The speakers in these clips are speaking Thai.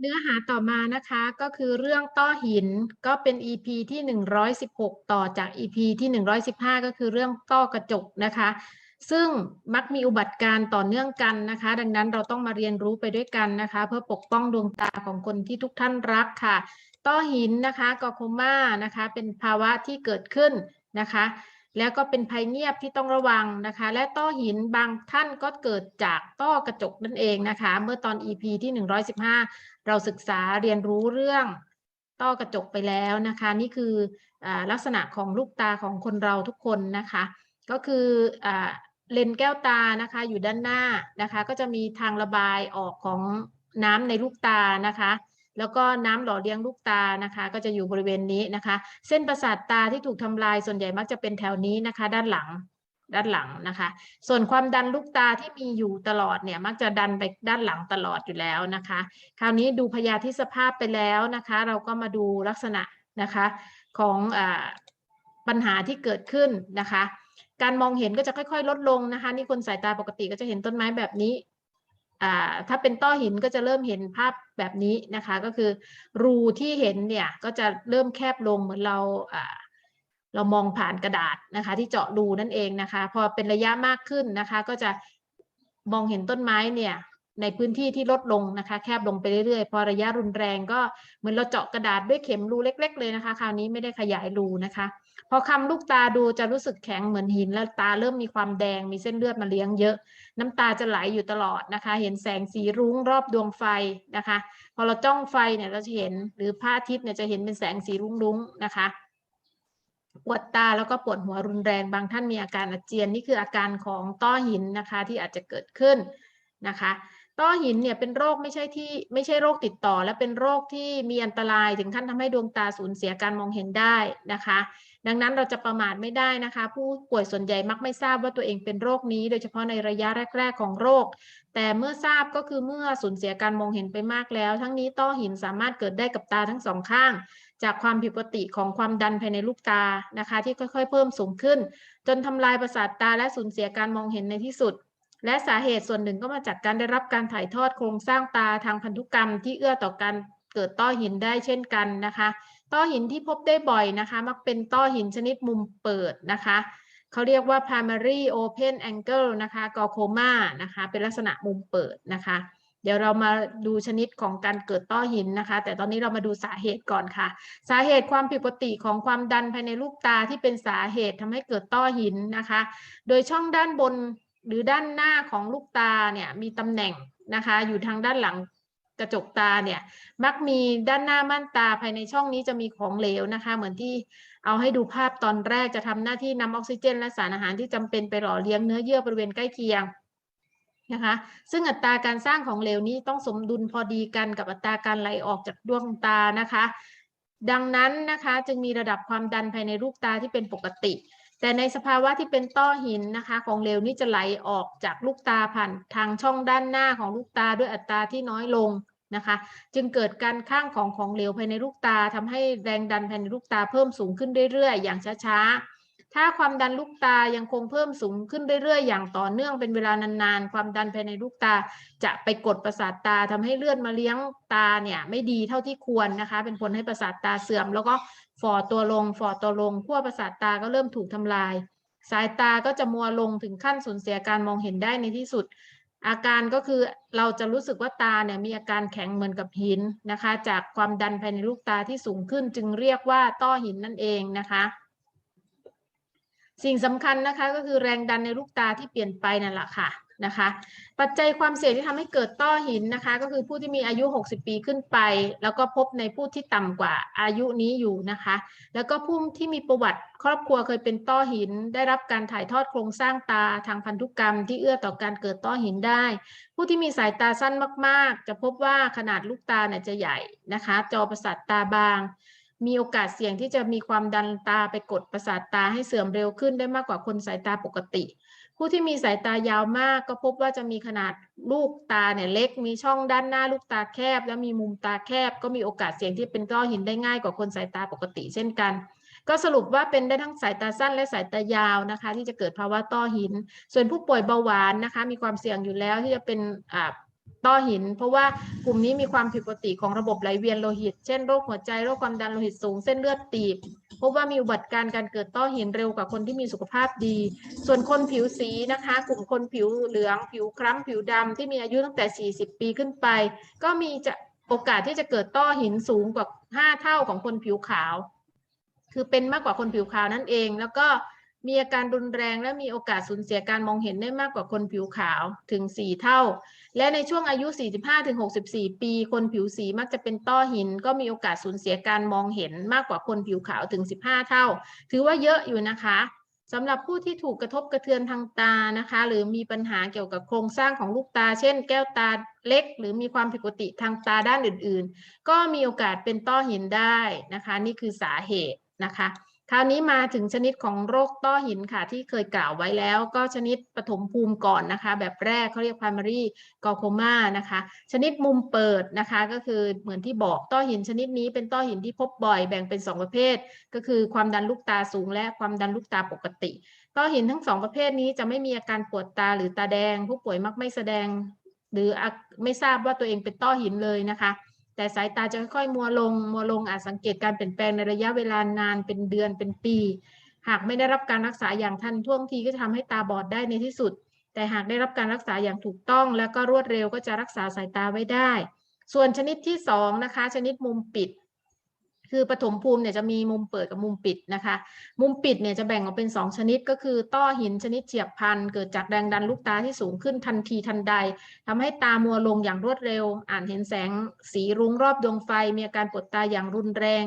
เนื้อหาต่อมานะคะก็คือเรื่องต้อหินก็เป็น EP ที่ 116 ต่อจาก EP ที่ 115 ก็คือเรื่องต้อกระจกนะคะ ซึ่งมักมีอุบัติการ์ต่อเนื่องกันนะคะ ดังนั้นเราต้องมาเรียนรู้ไปด้วยกันนะคะ เพื่อปกป้องดวงตาของคนที่ทุกท่านรักค่ะ ต้อหินนะคะกอโคม่านะคะ เป็นภาวะที่เกิดขึ้นนะคะ แล้วก็เป็นภัยเงียบที่ต้องระวังนะคะ และต้อหินบางท่านก็เกิดจากต้อกระจกนั่นเองนะคะ เมื่อตอน EP ที่ 115 เราศึกษาเรียนรู้เรื่องต้อกระจกไปแล้วนะคะ นี่คืออลักษณะของลูกตาของคนเราทุกคนนะคะ ก็คืออเลนแก้วตานะคะอยู่ด้านหน้านะคะ ก็จะมีทางระบายออกของน้ำในลูกตานะคะ แล้วก็น้ำหล่อเลี้ยงลูกตานะคะ ก็จะอยู่บริเวณนี้นะคะ เส้นประสาทตาที่ถูกทำลายส่วนใหญ่มักจะเป็นแถวนี้นะคะ ด้านหลังด้านหลังนะคะ ส่วนความดันลูกตาที่มีอยู่ตลอดเนี่ยมักจะดันไปด้านหลังตลอดอยู่แล้วนะคะ คราวนี้ดูพยาธิสภาพไปแล้วนะคะ เราก็มาดูลักษณะนะคะของอปัญหาที่เกิดขึ้นนะคะ การมองเห็นก็จะค่อยๆ ลดลงนะคะ นี่คนสายตาปกติก็จะเห็นต้นไม้แบบนี้ ถ้าเป็นต้อหินก็จะเริ่มเห็นภาพแบบนี้นะคะ ก็คือรูที่เห็นเนี่ยก็จะเริ่มแคบลงเหมือนเราเรามองผ่านกระดาษนะคะ ที่เจาะรูนั่นเองนะคะ พอเป็นระยะมากขึ้นนะคะ ก็จะมองเห็นต้นไม้เนี่ย ในพื้นที่ที่ลดลงนะคะ แคบลงไปเรื่อยๆ พอระยะรุนแรงก็เหมือนเราเจาะกระดาษด้วยเข็มรูเล็ก ๆ เลยนะคะ คราวนี้ไม่ได้ขยายรูนะคะ พอคำลูกตาดูจะรู้สึกแข็งเหมือนหิน แล้วตาเริ่มมีความแดง มีเส้นเลือดมาเลี้ยงเยอะ น้ำตาจะไหลอยู่ตลอดนะคะ เห็นแสงสีรุ้งรอบดวงไฟนะคะ พอเราจ้องไฟเนี่ยเราจะเห็นหรือพระอาทิตย์เนี่ยจะเห็นเป็นแสงสีรุ้งๆนะคะปวดตาแล้วก็ปวดหัวรุนแรงบางท่านมีอาการอาเจียนนี่คืออาการของต้อหินนะคะที่อาจจะเกิดขึ้นนะคะ ต้อหินเนี่ยเป็นโรคไม่ใช่ที่ไม่ใช่โรคติดต่อ และเป็นโรคที่มีอันตรายถึงขั้นทำให้ดวงตาสูญเสียการมองเห็นได้นะคะ ดังนั้นเราจะประมาทไม่ได้นะคะ ผู้ป่วยส่วนใหญ่มักไม่ทราบว่าตัวเองเป็นโรคนี้ โดยเฉพาะในระยะแรก ๆ ของโรค แต่เมื่อทราบก็คือเมื่อสูญเสียการมองเห็นไปมากแล้ว ทั้งนี้ต้อหินสามารถเกิดได้กับตาทั้งสองข้าง จากความผิดปกติของความดันภายในลูกตานะคะ ที่ค่อยๆ เพิ่มสูงขึ้น จนทำลายประสาทตาและสูญเสียการมองเห็นในที่สุด และสาเหตุส่วนหนึ่งก็มาจากการได้รับการถ่ายทอดโครงสร้างตาทางพันธุกรรมที่เอื้อต่อการเกิดต้อหินได้เช่นกันนะคะ ต้อหินที่พบได้บ่อยนะคะ มักเป็นต้อหินชนิดมุมเปิดนะคะเขาเรียกว่า primary open angle นะคะ glaucoma นะคะ เป็นลักษณะมุมเปิดนะคะ เดี๋ยวเรามาดูชนิดของการเกิดต้อหินนะคะ แต่ตอนนี้เรามาดูสาเหตุก่อนค่ะ สาเหตุความผิดปกติของความดันภายในลูกตาที่เป็นสาเหตุทำให้เกิดต้อหินนะคะ โดยช่องด้านบน หรือด้านหน้าของลูกตาเนี่ยมีตำแหน่งนะคะ อยู่ทางด้านหลังกระจกตาเนี่ย มักมีด้านหน้าม่านตาภายในช่องนี้จะมีของเหลวนะคะ เหมือนที่เอาให้ดูภาพตอนแรกจะทำหน้าที่นำออกซิเจน และสารอาหารที่จำเป็นไปหล่อเลี้ยงเนื้อเยื่อบริเวณใกล้เคียงนะคะ ซึ่งอัตราการสร้างของเหลวนี้ต้องสมดุลพอดีกันกับอัตราการไหลออกจากดวงตานะคะ ดังนั้นนะคะจึงมีระดับความดันภายในลูกตาที่เป็นปกติ แต่ในสภาวะที่เป็นต้อหินนะคะ ของเหลวนี้จะไหลออกจากลูกตาผ่านทางช่องด้านหน้าของลูกตาด้วยอัตราที่น้อยลงนะคะ จึงเกิดการข้างของของเหลวภายในลูกตาทำให้แรงดันภายในลูกตาเพิ่มสูงขึ้นเรื่อยๆ อย่างช้าๆ ถ้าความดันลูกตายังคงเพิ่มสูงขึ้นเรื่อยๆ อย่างต่อเนื่องเป็นเวลานานๆ ความดันภายในลูกตา จะไปกดประสาทตาทำให้เลือดมาเลี้ยงตาเนี่ยไม่ดีเท่าที่ควรนะคะ เป็นผลให้ประสาทตาเสื่อม แล้วก็ฝ่อตัวลงฝ่อตัวลงขั้วประสาทตาก็เริ่มถูกทำลาย สายตาก็จะมัวลงถึงขั้นสูญเสียการมองเห็นได้ในที่สุด อาการก็คือเราจะรู้สึกว่าตาเนี่ยมีอาการแข็งเหมือนกับหินนะคะ จากความดันภายในลูกตาที่สูงขึ้นจึงเรียกว่าต้อหินนั่นเองนะคะ สิ่งสำคัญนะคะก็คือแรงดันในลูกตาที่เปลี่ยนไปนั่นแหละค่ะนะคะ ปัจจัยความเสี่ยงที่ทำให้เกิดต้อหินนะคะ ก็คือผู้ที่มีอายุ 60 ปีขึ้นไป แล้วก็พบในผู้ที่ต่ำกว่าอายุนี้อยู่นะคะ แล้วก็ผู้ที่มีประวัติครอบครัวเคยเป็นต้อหิน ได้รับการถ่ายทอดโครงสร้างตาทางพันธุกรรม ที่เอื้อต่อการเกิดต้อหินได้ ผู้ที่มีสายตาสั้นมาก ๆ จะพบว่าขนาดลูกตาเนี่ยจะใหญ่นะคะ จอประสาทตาบาง มีโอกาสเสี่ยงที่จะมีความดันตาไปกดประสาทตาให้เสื่อมเร็วขึ้นได้มากกว่าคนสายตาปกติ ผู้ที่มีสายตายาวมากก็พบว่าจะมีขนาดลูกตาเนี่ยเล็ก มีช่องด้านหน้าลูกตาแคบ และมีมุมตาแคบ ก็มีโอกาสเสี่ยงที่เป็นต้อหินได้ง่ายกว่าคนสายตาปกติ เช่นกัน ก็สรุปว่าเป็นได้ทั้งสายตาสั้นและสายตายาวนะคะ ที่จะเกิดภาวะต้อหิน ส่วนผู้ป่วยเบาหวานนะคะ มีความเสี่ยงอยู่แล้วที่จะเป็นอ่า ต้อหิน เพราะว่ากลุ่มนี้มีความผิดปกติของระบบไหลเวียนโลหิต เช่นโรคหัวใจโรคความดันโลหิตสูงเส้นเลือดตีบพบว่ามีอุบัติการณ์การเกิดต้อหินเร็วกว่าคนที่มีสุขภาพดี ส่วนคนผิวสีนะคะ กลุ่มคนผิวเหลือง ผิวคล้ำผิวดำที่มีอายุตั้งแต่ 40 ปีขึ้นไป ก็มีจะโอกาสที่จะเกิดต้อหินสูงกว่า 5 เท่าของคนผิวขาว คือเป็นมากกว่าคนผิวขาวนั่นเองแล้วก็ มีอาการรุนแรงและมีโอกาสสูญเสียการมองเห็นได้มากกว่าคนผิวขาวถึง 4 เท่า และในช่วงอายุ 45-64 ปี คนผิวสีมักจะเป็นต้อหิน ก็มีโอกาสสูญเสียการมองเห็นมากกว่าคนผิวขาวถึง 15 เท่า ถือว่าเยอะอยู่นะคะสำหรับผู้ที่ถูกกระทบกระเทือนทางตานะคะ หรือมีปัญหาเกี่ยวกับโครงสร้างของลูกตา เช่น แก้วตาเล็ก หรือมีความผิดปกติทางตาด้านอื่น ๆ ก็มีโอกาสเป็นต้อหินได้นะคะ นี่คือสาเหตุนะคะ คราวนี้มาถึงชนิดของโรคต้อหินค่ะ ที่เคยกล่าวไว้แล้ว ก็ชนิดปฐมภูมิก่อนนะคะ แบบแรกเขาเรียก primary glaucoma นะคะ ชนิดมุมเปิดนะคะ ก็คือเหมือนที่บอกต้อหินชนิดนี้เป็นต้อหินที่พบบ่อยแบ่งเป็น 2 ประเภท ก็คือความดันลูกตาสูงและความดันลูกตาปกติ ต้อหินทั้งสองประเภทนี้จะไม่มีอาการปวดตาหรือตาแดง ผู้ป่วยมักไม่แสดง หรือไม่ทราบว่าตัวเองเป็นต้อหินเลยนะคะ แต่สายตาจะค่อยๆมัวลงมัวลงอาจสังเกตการเปลี่ยนแปลงในระยะเวลานานเป็นเดือนเป็นปี หากไม่ได้รับการรักษาอย่างทันท่วงทีก็จะทำให้ตาบอดได้ในที่สุด แต่หากได้รับการรักษาอย่างถูกต้อง แล้วก็รวดเร็วก็จะรักษาสายตาไว้ได้ ส่วนชนิดที่สองนะคะชนิดมุมปิด คือปฐมภูมิเนี่ยจะมีมุมเปิดกับมุมปิดนะคะ มุมปิดเนี่ยจะแบ่งออกเป็น 2 ชนิดก็คือ ต้อหินชนิดเฉียบพันเกิดจากแรงดันลูกตาที่สูงขึ้นทันทีทันใดทำให้ตามัวลงอย่างรวดเร็ว อ่านเห็นแสงสีรุ้งรอบดวงไฟ มีอาการปวดตาอย่างรุนแรง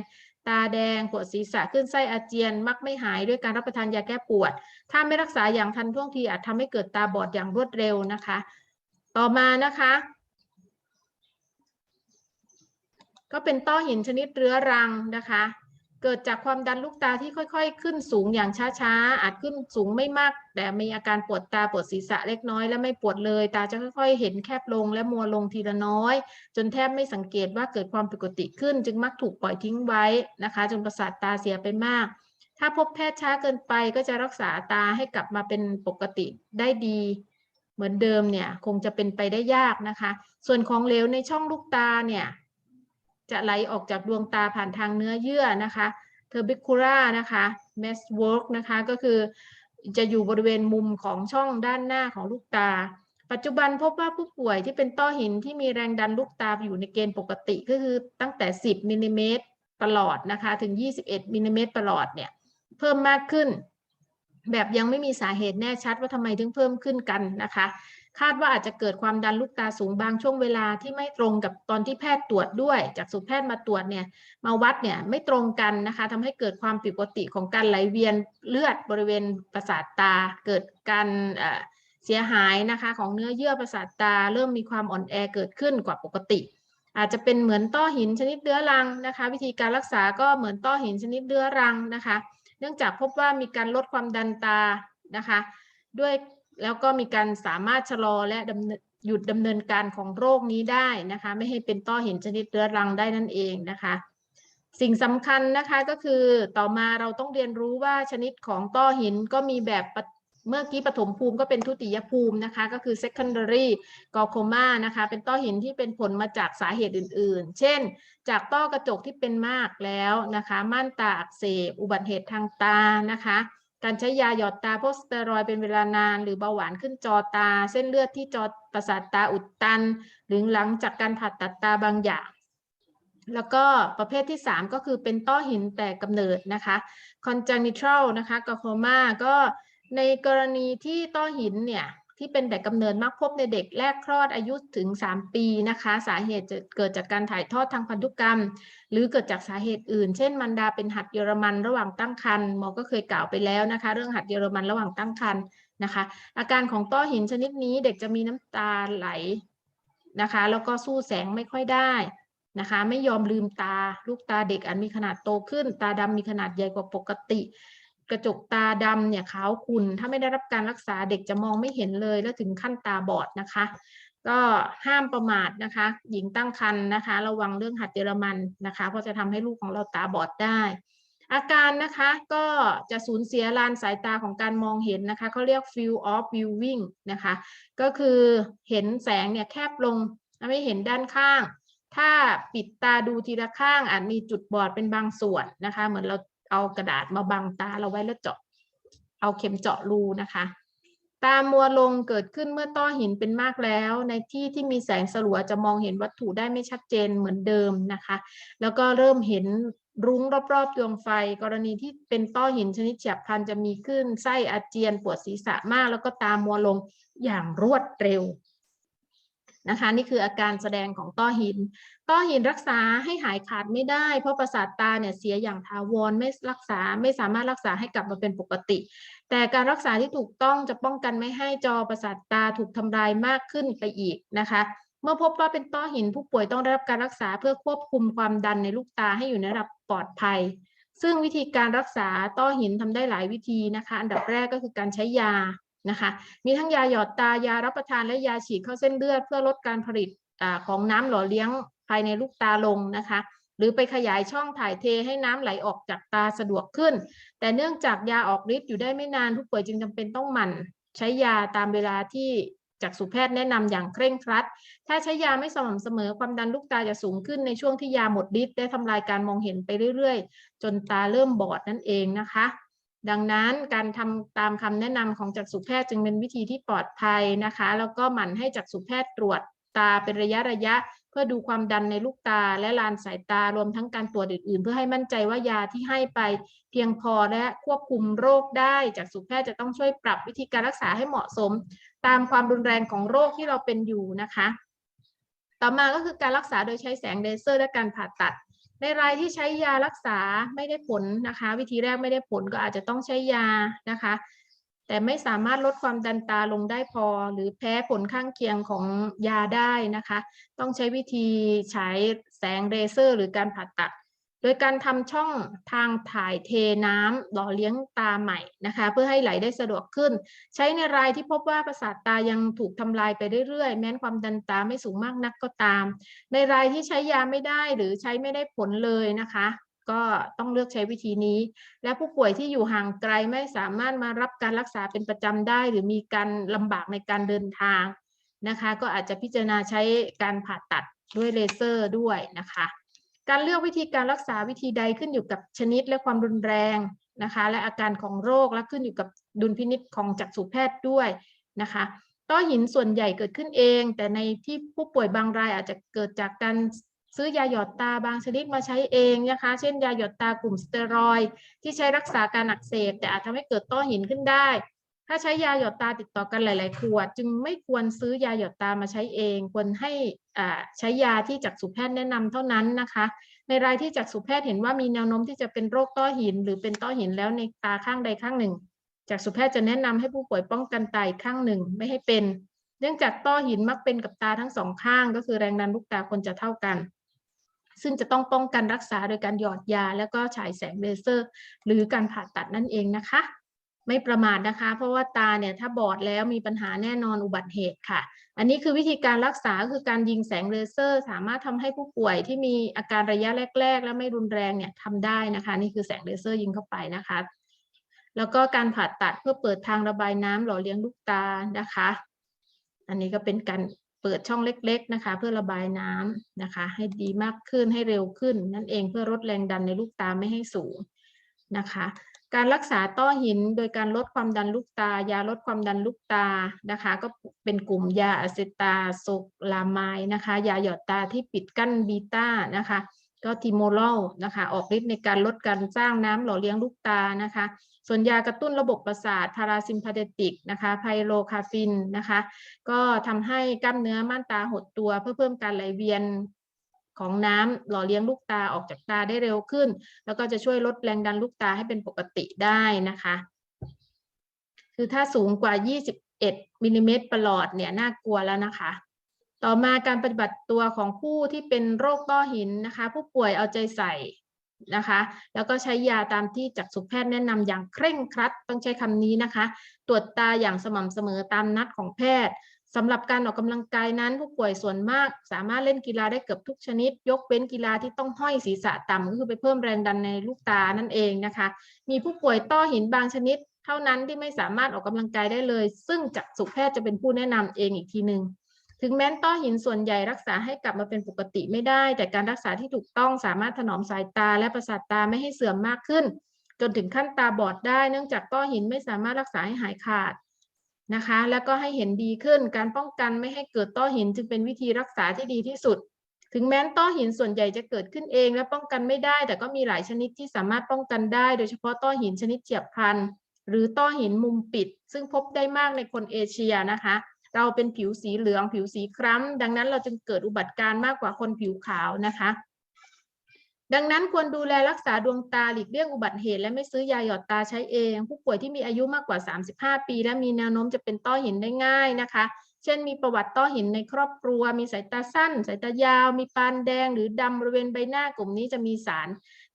ตาแดงปวดศีรษะขึ้นไส้อาเจียน มักไม่หายด้วยการรับประทานยาแก้ปวด ถ้าไม่รักษาอย่างทันท่วงทีอาจทำให้เกิดตาบอดอย่างรวดเร็วนะคะ ต่อมานะคะ ก็เป็นต้อหินชนิดเรื้อรังนะคะ เกิดจากความดันลูกตาที่ค่อยๆ ขึ้นสูงอย่างช้าๆ อาจขึ้นสูงไม่มาก แต่มีอาการปวดตาปวดศีรษะเล็กน้อยและไม่ปวดเลย ตาจะค่อยๆ เห็นแคบลงและมัวลงทีละน้อย จนแทบไม่สังเกตว่าเกิดความผิดปกติขึ้น จึงมักถูกปล่อยทิ้งไว้นะคะ จนประสาทตาเสียไปมากถ้าพบแพทย์ช้าเกินไปก็จะรักษาตาให้กลับมาเป็นปกติได้ดี เหมือนเดิมเนี่ยคงจะเป็นไปได้ยากนะคะ ส่วนของเหลวในช่องลูกตาเนี่ย จะไหลออกจากดวงตาผ่านทางเนื้อเยื่อนะคะเทอร์บิคูล่านะคะ m e s w o r k นะคะก็คือจะอยู่บริเวณมุมของช่องด้านหน้าของลูกตา ปัจจุบันพบว่าผู้ป่วยที่เป็นต้อหินที่มีแรงดันลูกตาอยู่ในเกณฑ์ปกติก็คือตั้งแต่ 10มิลลิเมตรประหลอดนะคะถึง 21มิลลิเมตรประหลอดเนี่ยเพิ่มมากขึ้น แบบยังไม่มีสาเหตุแน่ชัดว่าทำไมถึงเพิ่มขึ้นกันนะคะ คาดว่าอาจจะเกิดความดันลูกตาสูงบางช่วงเวลาที่ไม่ตรงกับตอนที่แพทย์ตรวจด้วย จากสูตแพทย์มาตรวจเนี่ยมาวัดเนี่ยไม่ตรงกันนะคะทำให้เกิดความผิดปกติของการไหลเวียนเลือดบริเวณประสาทตา เกิดการเสียหายนะคะของเนื้อเยื่อประสาทตา เริ่มมีความอ่อนแอเกิดขึ้นกว่าปกติ อาจจะเป็นเหมือนต้อหินชนิดเรื้อรังนะคะ วิธีการรักษาก็เหมือนต้อหินชนิดเรื้อรังนะคะ เนื่องจากพบว่ามีการลดความดันตานะคะ ด้วย แล้วก็มีการสามารถชะลอและดำเนินหยุดดำเนินการของโรคนี้ได้นะคะ ไม่ให้เป็นต้อหินชนิดเรื้อรังได้นั่นเองนะคะ สิ่งสำคัญนะคะก็คือต่อมาเราต้องเรียนรู้ว่าชนิดของต้อหินก็มีแบบเมื่อกี้ปฐมภูมิก็เป็นทุติยภูมินะคะ ก็คือ secondary glaucoma นะคะ เป็นต้อหินที่เป็นผลมาจากสาเหตุอื่นๆ เช่น จากต้อกระจกที่เป็นมากแล้วนะคะ ม่านตาอักเสบ อุบัติเหตุทางตานะคะ การใช้ยาหยอดตาพวกสเตียรอยเป็นเวลานาน หรือเบาหวานขึ้นจอตา เส้นเลือดที่จอประสาทตาอุดตัน หรือหลังจากการผ่าตัดตาบางอย่าง แล้วก็ประเภทที่ 3 ก็คือเป็นต้อหินแต่กำเนิดนะคะ congenital นะคะ glaucoma ก็ในกรณีที่ต้อหินเนี่ย ที่เป็นแต่กำเนิดมักพบในเด็กแรกคลอดอายุถึง 3 ปีนะคะ สาเหตุจะเกิดจากการถ่ายทอดทางพันธุกรรม หรือเกิดจากสาเหตุอื่น เช่นมันดาเป็นหัดเยอรมันระหว่างตั้งครรภ์หมอก็เคยกล่าวไปแล้วนะคะ เรื่องหัดเยอรมันระหว่างตั้งครรภ์นะคะ อาการของต้อหินชนิดนี้เด็กจะมีน้ำตาไหลนะคะ แล้วก็สู้แสงไม่ค่อยได้นะคะ ไม่ยอมลืมตา ลูกตาเด็กอาจมีขนาดโตขึ้น ตาดำมีขนาดใหญ่กว่าปกติ กระจกตาดำเนี่ยขาวขุ่นถ้าไม่ได้รับการรักษาเด็กจะมองไม่เห็นเลย แล้วถึงขั้นตาบอดนะคะ ก็ห้ามประมาทนะคะ หญิงตั้งครรภ์นะคะ ระวังเรื่องหัดเยอรมันนะคะเพราะจะทำให้ลูกของเราตาบอดได้ อาการนะคะก็จะสูญเสียลานสายตาของการมองเห็นนะคะเขาเรียก field of viewing นะคะ ก็คือเห็นแสงเนี่ยแคบลงไม่เห็นด้านข้างถ้าปิดตาดูทีละข้างอาจมีจุดบอดเป็นบางส่วนนะคะ เหมือนเรา เอากระดาษมาบังตาเราไว้แล้วเจาะ เอาเข็มเจาะรูนะคะ ตามัวลงเกิดขึ้นเมื่อต้อหินเป็นมากแล้ว ในที่ที่มีแสงสลัวจะมองเห็นวัตถุได้ไม่ชัดเจนเหมือนเดิมนะคะ แล้วก็เริ่มเห็นรุ้งรอบๆดวงไฟ กรณีที่เป็นต้อหินชนิดเฉียบพลันจะมีขึ้นไส้อาเจียนปวดศีรษะมาก แล้วก็ตามัวลงอย่างรวดเร็ว นะคะ นี่คืออาการแสดงของต้อหิน ต้อหินรักษาให้หายขาดไม่ได้ เพราะประสาทตาเนี่ยเสียอย่างถาวรไม่รักษาไม่สามารถรักษาให้กลับมาเป็นปกติ แต่การรักษาที่ถูกต้องจะป้องกันไม่ให้จอประสาทตาถูกทำลายมากขึ้นไปอีกนะคะเมื่อพบว่าเป็นต้อหินผู้ป่วยต้องได้รับการรักษาเพื่อควบคุมความดันในลูกตาให้อยู่ในระดับปลอดภัย ซึ่งวิธีการรักษาต้อหินทำได้หลายวิธีนะคะ อันดับแรกก็คือการใช้ยา นะคะ มีทั้งยาหยอดตายารับประทานและยาฉีดเข้าเส้นเลือด เพื่อลดการผลิตอของน้ำหล่อเลี้ยงภายในลูกตาลงนะคะ หรือไปขยายช่องถ่ายเทให้น้ำไหลออกจากตาสะดวกขึ้น แต่เนื่องจากยาออกฤทธิ์อยู่ได้ไม่นานผู้ป่วยจึงจำเป็นต้องหมั่น ใช้ยาตามเวลาที่จักษุแพทย์แนะนำอย่างเคร่งครัด ถ้าใช้ยาไม่สม่ำเสมอความดันลูกตาจะสูงขึ้นในช่วงที่ยาหมดฤทธิ์ได้ทำลายการมองเห็นไปเรื่อยๆ จนตาเริ่มบอดนั่นเองนะคะ ดังนั้นการทำตามคำแนะนำของจักษุแพทย์จึงเป็นวิธีที่ปลอดภัยนะคะ แล้วก็หมั่นให้จักษุแพทย์ตรวจตาเป็นระยะระยะ เพื่อดูความดันในลูกตาและลานสายตารวมทั้งการตรวจอื่นๆ เพื่อให้มั่นใจว่ายาที่ให้ไป เพียงพอและควบคุมโรคได้จากษุแพทย์จะต้องช่วยปรับวิธีการรักษาให้เหมาะสม ตามความรุนแรงของโรคที่เราเป็นอยู่นะคะ ต่อมาก็คือการรักษาโดยใช้แสงเลเซอร์และการผ่าตัด ในรายที่ใช้ยารักษาไม่ได้ผลนะคะ วิธีแรกไม่ได้ผลก็อาจจะต้องใช้ยานะคะ แต่ไม่สามารถลดความดันตาลงได้พอ หรือแพ้ผลข้างเคียงของยาได้นะคะ ต้องใช้วิธีใช้แสงเลเซอร์ หรือการผ่าตัด โดยการทำช่องทางถ่ายเทน้ำหล่อเลี้ยงตาใหม่นะคะ เพื่อให้ไหลได้สะดวกขึ้น ใช้ในรายที่พบว่าประสาทตายังถูกทำลายไปเรื่อยๆ แม้นความดันตาไม่สูงมากนักก็ตาม ในรายที่ใช้ยาไม่ได้หรือใช้ไม่ได้ผลเลยนะคะ ก็ต้องเลือกใช้วิธีนี้ และผู้ป่วยที่อยู่ห่างไกลไม่สามารถมารับการรักษาเป็นประจำได้ หรือมีการลำบากในการเดินทางนะคะ ก็อาจจะพิจารณาใช้การผ่าตัดด้วยเลเซอร์ด้วยนะคะ การเลือกวิธีการรักษาวิธีใดขึ้นอยู่กับชนิดและความรุนแรงนะคะ และอาการของโรคและขึ้นอยู่กับดุลพินิจของจักษุแพทย์ด้วยนะคะต้อหินส่วนใหญ่เกิดขึ้นเอง แต่ในที่ผู้ป่วยบางรายอาจจะเกิดจากการซื้อยาหยอดตาบางชนิดมาใช้เองนะคะ เช่นยาหยอดตากลุ่มสเตียรอยที่ใช้รักษาการอักเสบ แต่อาจทำให้เกิดต้อหินขึ้นได้ ถ้าใช้ยาหยดตาติดต่อกันหลาย ๆ ขวด จึงไม่ควรซื้อยาหยดตามาใช้เอง ควรให้ใช้ยาที่จักษุแพทย์แนะนำเท่านั้นนะคะ ในรายที่จักษุแพทย์เห็นว่ามีแนวโน้มที่จะเป็นโรคต้อหิน หรือเป็นต้อหินแล้วในตาข้างใดข้างหนึ่งจักษุแพทย์จะแนะนำให้ผู้ป่วยป้องกันตาอีกข้างหนึ่งไม่ให้เป็น เนื่องจากต้อหินมักเป็นกับตาทั้งสองข้าง ก็คือแรงดันลูกตาควรจะเท่ากันซึ่งจะต้องป้องกันรักษาโดยการหยอดยา แล้วก็ฉายแสงเลเซอร์ หรือการผ่าตัดนั่นเองนะคะ ไม่ประมาทนะคะ เพราะว่าตาเนี่ยถ้าบอดแล้วมีปัญหาแน่นอนอุบัติเหตุค่ะ อันนี้คือวิธีการรักษาคือการยิงแสงเลเซอร์ สามารถทำให้ผู้ป่วยที่มีอาการระยะแรก ๆ และไม่รุนแรงเนี่ยทำได้นะคะ นี่คือแสงเลเซอร์ยิงเข้าไปนะคะ แล้วก็การผ่าตัดเพื่อเปิดทางระบายน้ำหล่อเลี้ยงลูกตานะคะ อันนี้ก็เป็นการเปิดช่องเล็ก ๆ นะคะ เพื่อระบายน้ำนะคะ ให้ดีมากขึ้นให้เร็วขึ้น นั่นเองเพื่อลดแรงดันในลูกตาไม่ให้สูงนะคะ การรักษาต้อหินโดยการลดความดันลูกตา ยาลดความดันลูกตานะคะ ก็เป็นกลุ่มยาอะเซตาโซลามายนะคะ ยาหยอดตาที่ปิดกั้นบีต้านะคะ ก็ทิโมโลนะคะ ออกฤทธิ์ในการลดการสร้างน้ำหล่อเลี้ยงลูกตานะคะ ส่วนยากระตุ้นระบบประสาทพาราซิมพาเทติกนะคะไพโรคาฟินนะคะ ก็ทำให้กล้ามเนื้อม่านตาหดตัวเพื่อเพิ่มการไหลเวียน ของน้ำหล่อเลี้ยงลูกตาออกจากตาได้เร็วขึ้น แล้วก็จะช่วยลดแรงดันลูกตาให้เป็นปกติได้นะคะ คือถ้าสูงกว่า 21มิลลิเมตรประหลอดเนี่ยน่ากลัวแล้วนะคะ ต่อมาการปฏิบัติตัวของผู้ที่เป็นโรคต้อหินนะคะ ผู้ป่วยเอาใจใส่นะคะ แล้วก็ใช้ยาตามที่จักษุแพทย์แนะนำอย่างเคร่งครัด ต้องใช้คำนี้นะคะ ตรวจตาอย่างสม่ำเสมอตามนัดของแพทย์ สำหรับการออกกำลังกายนั้น ผู้ป่วยส่วนมาก สามารถเล่นกีฬาได้เกือบทุกชนิด ยกเว้นกีฬาที่ต้องห้อยศีรษะต่ำก็คือไปเพิ่มแรงดันในลูกตานั่นเองนะคะ มีผู้ป่วยต้อหินบางชนิด เท่านั้นที่ไม่สามารถออกกำลังกายได้เลย ซึ่งจักษุแพทย์จะเป็นผู้แนะนำเองอีกทีหนึ่งถึงแม้นต้อหินส่วนใหญ่รักษาให้กลับมาเป็นปกติไม่ได้ แต่การรักษาที่ถูกต้องสามารถถนอมสายตาและประสาทตาไม่ให้เสื่อมมากขึ้น จนถึงขั้นตาบอดได้ เนื่องจากต้อหินไม่สามารถรักษาให้หายขาด นะคะ แล้วก็ให้เห็นดีขึ้น การป้องกันไม่ให้เกิดต้อหินจึงเป็นวิธีรักษาที่ดีที่สุด ถึงแม้นต้อหินส่วนใหญ่จะเกิดขึ้นเอง และป้องกันไม่ได้ แต่ก็มีหลายชนิดที่สามารถป้องกันได้ โดยเฉพาะต้อหินชนิดเฉียบพลัน หรือต้อหินมุมปิด ซึ่งพบได้มากในคนเอเชียนะคะ เราเป็นผิวสีเหลือง ผิวสีคล้ำ ดังนั้นเราจึงเกิดอุบัติการณ์มากกว่าคนผิวขาวนะคะ ดังนั้นควรดูแลรักษาดวงตาหลีกเลี่ยงอุบัติเหตุและไม่ซื้อยาหยอดตาใช้เอง ผู้ป่วยที่มีอายุมากกว่า 35 ปี และมีแนวโน้มจะเป็นต้อหินได้ง่ายนะคะ เช่น มีประวัติต้อหินในครอบครัว มีสายตาสั้น สายตายาว มีปานแดง หรือดำบริเวณใบหน้ากลุ่มนี้จะมีสาร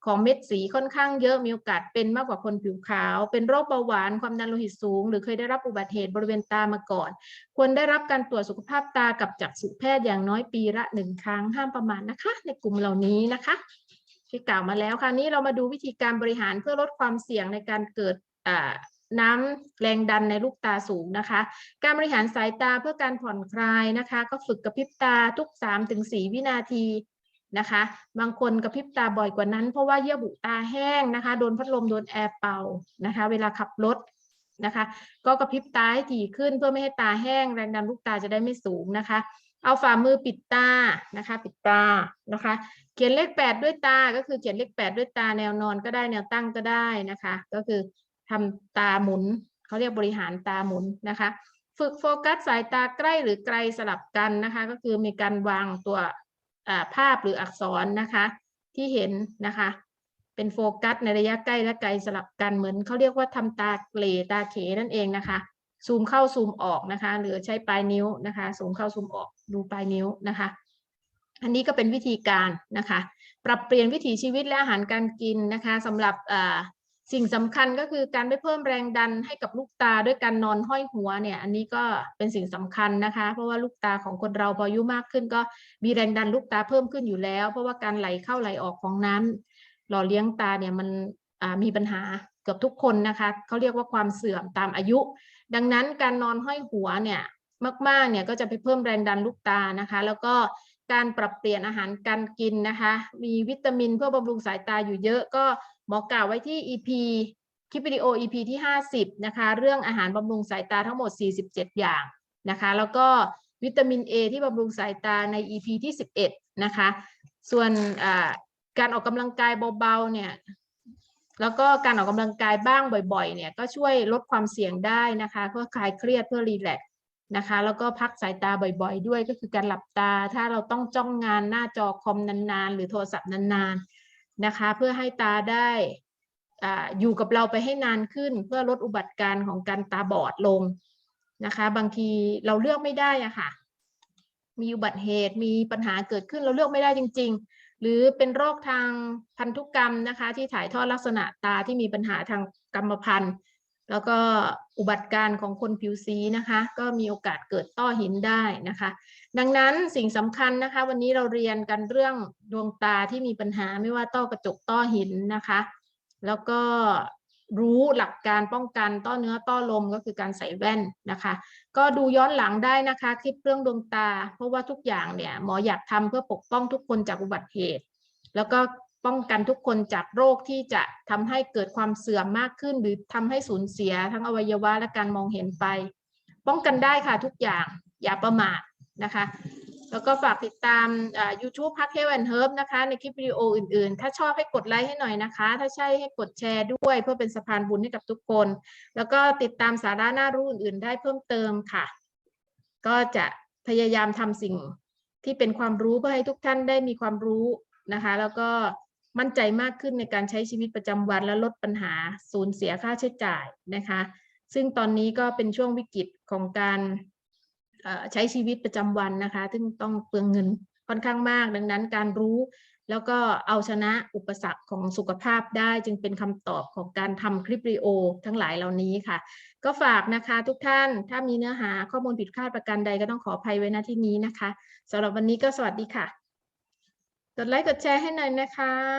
ของเม็ดสีค่อนข้างเยอะมีโอกาสเป็นมากกว่าคนผิวขาว เป็นโรคเบาหวานความดันโลหิตสูง หรือเคยได้รับอุบัติเหตุบริเวณตามาก่อน ควรได้รับการตรวจสุขภาพตากับจักษุแพทย์อย่างน้อยปีละหนึ่งครั้งห้ามประมาทนะคะ ในกลุ่มเหล่านี้นะคะ ที่กล่าวมาแล้วค่ะนี้เรามาดูวิธีการบริหารเพื่อลดความเสี่ยงในการเกิดน้ำแรงดันในลูกตาสูงนะคะ การบริหารสายตาเพื่อการผ่อนคลายนะคะ ก็ฝึกกระพริบตาทุก 3-4 วินาทีนะคะ บางคนกระพริบตาบ่อยกว่านั้น เพราะว่าเยื่อบุตาแห้งนะคะ โดนพัดลมโดนแอร์เป่านะคะ เวลาขับรถนะคะ ก็กระพริบตาให้ถี่ขึ้นเพื่อไม่ให้ตาแห้งแรงดันลูกตาจะได้ไม่สูงนะคะ เอาฝ่ามือปิดตานะคะ ปิดตานะคะ เขียนเลขแปดด้วยตา ก็คือเขียนเลขแปดด้วยตาแนวนอนก็ได้แนวตั้งก็ได้นะคะ ก็คือทำตาหมุนเขาเรียกบริหารตาหมุนนะคะ ฝึกโฟกัสสายตาใกล้หรือไกลสลับกันนะคะ ก็คือมีการวางตัวภาพหรืออักษรนะคะ ที่เห็นนะคะ เป็นโฟกัสในระยะใกล้และไกลสลับกันเหมือนเขาเรียกว่าทำตาเกลตาเขนั่นเองนะคะซูมเข้าซูมออกนะคะ หรือใช้ปลายนิ้วนะคะซูมเข้าซูมออก ดูปลายนิ้วนะคะ อันนี้ก็เป็นวิธีการนะคะ ปรับเปลี่ยนวิถีชีวิตและอาหารการกินนะคะสำหรับสิ่งสำคัญก็คือการไม่เพิ่มแรงดันให้กับลูกตาด้วยการนอนห้อยหัวเนี่ย อันนี้ก็เป็นสิ่งสำคัญนะคะ เพราะว่าลูกตาของคนเราพออายุมากขึ้น ก็มีแรงดันลูกตาเพิ่มขึ้นอยู่แล้ว เพราะว่าการไหลเข้าไหลออกของน้ำหล่อเลี้ยงตาเนี่ยมันมีปัญหาเกือบทุกคนนะคะเขาเรียกว่าความเสื่อมตามอายุ ดังนั้นการนอนห้อยหัวเนี่ย มากๆเนี่ยก็จะไปเพิ่มแรงดันลูกตานะคะ แล้วก็การปรับเปลี่ยนอาหารการกินนะคะ มีวิตามินเพื่อบำรุงสายตาอยู่เยอะก็หมอกล่าวไว้ที่ EP คลิปวิดีโอ EP ที่ 50 นะคะ เรื่องอาหารบำรุงสายตาทั้งหมด 47 อย่างนะคะ แล้วก็วิตามิน A ที่บำรุงสายตาใน EP ที่ 11 นะคะ ส่วนการออกกำลังกายเบาๆเนี่ยแล้วก็การออกกำลังกายบ้างบ่อยๆเนี่ยก็ช่วยลดความเสี่ยงได้นะคะ เพื่อคลายเครียดเพื่อรีแลกซ์ นะคะ แล้วก็พักสายตาบ่อยๆ ด้วยก็คือการหลับตา ถ้าเราต้องจ้องงานหน้าจอคอมนานๆ หรือโทรศัพท์นานๆนะคะ เพื่อให้ตาได้อ่าอยู่กับเราไปให้นานขึ้น เพื่อลดอุบัติการณ์ของการตาบอดลงนะคะ บางทีเราเลือกไม่ได้อะค่ะ มีอุบัติเหตุมีปัญหาเกิดขึ้นเราเลือกไม่ได้จริง ๆ หรือเป็นโรคทางพันธุกรรมนะคะ ที่ถ่ายทอดลักษณะตาที่มีปัญหาทางกรรมพันธุ์ แล้วก็ อุบัติการณ์ของคนผิวสีนะคะ ก็มีโอกาสเกิดต้อหินได้นะคะ ดังนั้นสิ่งสำคัญนะคะ วันนี้เราเรียนกันเรื่องดวงตาที่มีปัญหาไม่ว่าต้อกระจกต้อหินนะคะ แล้วก็รู้หลักการป้องกันต้อเนื้อต้อลมก็คือการใส่แว่นนะคะ ก็ดูย้อนหลังได้นะคะคลิปเรื่องดวงตา เพราะว่าทุกอย่างเนี่ยหมออยากทำเพื่อปกป้องทุกคนจากอุบัติเหตุ แล้วก็ ป้องกันทุกคนจากโรคที่จะทำให้เกิดความเสื่อมมากขึ้น หรือทำให้สูญเสียทั้งอวัยวะและการมองเห็นไป ป้องกันได้ค่ะทุกอย่างอย่าประมาทนะคะ แล้วก็ฝากติดตามอ่า YouTube พักเฮวันเฮิร์บนะคะ ในคลิปวิดีโออื่นๆ ถ้าชอบให้กดไลค์ให้หน่อยนะคะ ถ้าใช่ให้กดแชร์ด้วย เพื่อเป็นสะพานบุญให้กับทุกคน แล้วก็ติดตามสาระน่ารู้อื่นๆ ได้เพิ่มเติมค่ะ ก็จะพยายามทำสิ่งที่เป็นความรู้เพื่อให้ทุกท่านได้มีความรู้นะคะ แล้วก็ มั่นใจมากขึ้นในการใช้ชีวิตประจำวันและลดปัญหาสูญเสียค่าใช้จ่ายนะคะ ซึ่งตอนนี้ก็เป็นช่วงวิกฤตของการใช้ชีวิตประจำวันนะคะ ซึ่งต้องเปลืองเงินค่อนข้างมาก ดังนั้นการรู้แล้วก็เอาชนะอุปสรรคของสุขภาพได้จึงเป็นคำตอบของการทำคลิปวิดีโอ ทั้งหลายเหล่านี้ค่ะ ก็ฝากนะคะทุกท่านถ้ามีเนื้อหาข้อมูลผิดพลาดประการใดก็ต้องขออภัยไว้ณที่นี้นะคะสำหรับวันนี้ก็สวัสดีค่ะ กดไลค์กดแชร์ให้หน่อยนะคะ